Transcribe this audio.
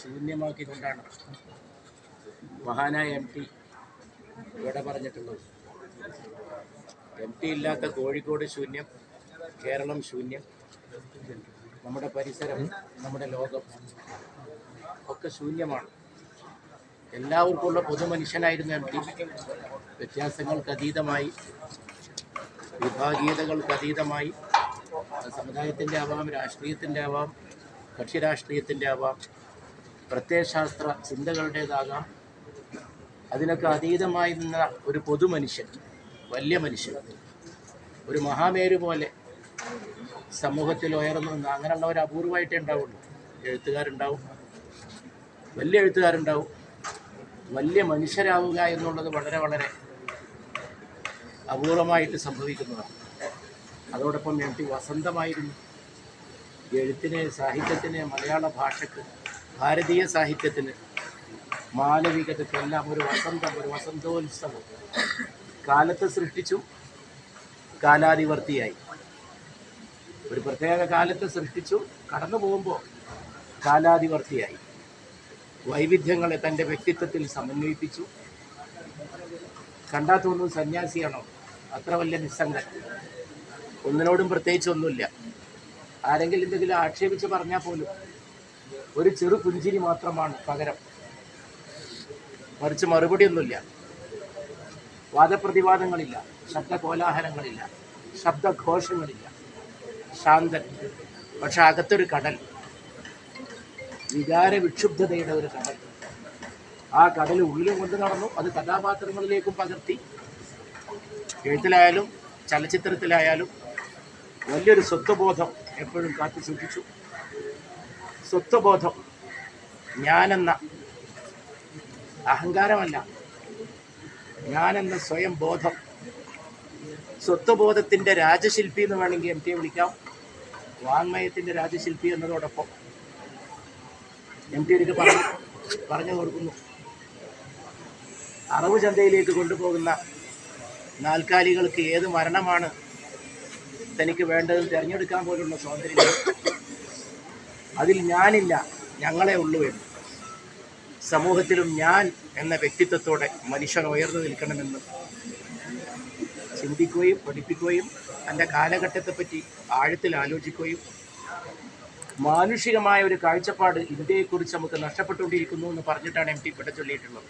ശൂന്യമാക്കിക്കൊണ്ടാണ് മഹാനായ M P ഇവിടെ പറഞ്ഞിട്ടുള്ളത്. എം പി ഇല്ലാത്ത കോഴിക്കോട് ശൂന്യം കേരളം ശൂന്യം നമ്മുടെ പരിസരം നമ്മുടെ ലോകം ഒക്കെ ശൂന്യമാണ്. എല്ലാവർക്കും ഉള്ള പൊതുമനുഷ്യനായിരുന്നു എം പി. വ്യത്യാസങ്ങൾക്ക് അതീതമായി വിഭാഗീയതകൾക്ക് അതീതമായി അത് സമുദായത്തിന്റെ ആവാം രാഷ്ട്രീയത്തിന്റെ ആവാം കക്ഷി രാഷ്ട്രീയത്തിന്റെ ആവാം പ്രത്യയശാസ്ത്ര ചിന്തകളുടേതാകാം. അതിനൊക്കെ അതീതമായി നിന്ന ഒരു പൊതു മനുഷ്യൻ വലിയ മനുഷ്യൻ ഒരു മഹാമേരു പോലെ സമൂഹത്തിൽ ഉയർന്നു നിന്ന് അങ്ങനെയുള്ളവർ അപൂർവമായിട്ടേ ഉണ്ടാവുള്ളൂ. എഴുത്തുകാരുണ്ടാവും വലിയ എഴുത്തുകാരുണ്ടാവും വലിയ മനുഷ്യരാവുക എന്നുള്ളത് വളരെ വളരെ അപൂർവമായിട്ട് സംഭവിക്കുന്നതാണ്. അതോടൊപ്പം എം ടി വസന്തമായിരുന്നു. എഴുത്തിനെ സാഹിത്യത്തിന് മലയാള ഭാഷക്ക് ഭാരതീയ സാഹിത്യത്തിന് മാനവികതയ്ക്കെല്ലാം ഒരു വസന്തം ഒരു വസന്തോത്സവം. കാലത്ത് സൃഷ്ടിച്ചു കാലാതിവർത്തിയായി ഒരു പ്രത്യേക കാലത്ത് സൃഷ്ടിച്ചു കടന്നു പോകുമ്പോൾ കാലാതിവർത്തിയായി വൈവിധ്യങ്ങളെ തന്റെ വ്യക്തിത്വത്തിൽ സമന്വയിപ്പിച്ചു. കണ്ടാ തോന്നുന്നു സന്യാസിയാണോ? അത്ര വലിയ നിസ്സംഗൻ. ഒന്നിനോടും പ്രത്യേകിച്ച് ഒന്നുമില്ല ആരെങ്കിലും എന്തെങ്കിലും ആക്ഷേപിച്ച് പറഞ്ഞാൽ പോലും ഒരു ചെറു പുഞ്ചിരി മാത്രമാണ് പകരം. മറിച്ച് മറുപടിയൊന്നുമില്ല. വാദപ്രതിവാദങ്ങളില്ല ശബ്ദ കോലാഹലങ്ങളില്ല ശബ്ദഘോഷങ്ങളില്ല. ശാന്തൻ പക്ഷെ അകത്തൊരു കടൽ. വികാര വിക്ഷുബ്ധതയുടെ ഒരു കടൽ. ആ കടൽ ഉള്ളിലും കൊണ്ട് നടന്നു അത് കഥാപാത്രങ്ങളിലേക്കും പകർത്തി. എഴുത്തിലായാലും ചലച്ചിത്രത്തിലായാലും വലിയൊരു സ്വത്വബോധം എപ്പോഴും കാത്തു സൂക്ഷിച്ചു. സ്വത്വബോധം. ഞാനെന്ന അഹങ്കാരമല്ല. ഞാനെന്ന സ്വയം ബോധം. സ്വത്വബോധത്തിന്റെ രാജശില്പി എന്ന് വേണമെങ്കിൽ എം ടിയെ വിളിക്കാം. വാങ്മയത്തിന്റെ രാജശില്പി എന്നതോടൊപ്പം എം ടി എനിക്ക് പറഞ്ഞു പറഞ്ഞു കൊടുക്കുന്നു. അറവ് ചന്തയിലേക്ക് കൊണ്ടുപോകുന്ന നാൽക്കാലികൾക്ക് ഏത് മരണമാണ് തനിക്ക് വേണ്ടത് തിരഞ്ഞെടുക്കാൻ പോലുള്ള സ്വാതന്ത്ര്യം അതിൽ ഞാനില്ല ഞങ്ങളെ ഉള്ളൂ എന്ന്. സമൂഹത്തിലും ഞാൻ എന്ന വ്യക്തിത്വത്തോടെ മനുഷ്യൻ ഉയർന്നു നിൽക്കണമെന്ന് ചിന്തിക്കുകയും പഠിപ്പിക്കുകയും തന്റെ കാലഘട്ടത്തെപ്പറ്റി ആഴത്തിൽ ആലോചിക്കുകയും മാനുഷികമായ ഒരു കാഴ്ചപ്പാട് ഇന്ത്യയെക്കുറിച്ച് നമുക്ക് നഷ്ടപ്പെട്ടുകൊണ്ടിരിക്കുന്നു എന്ന് പറഞ്ഞിട്ടാണ് എം ടി ഇവിടെ ചൊല്ലിയിട്ടുള്ളത്.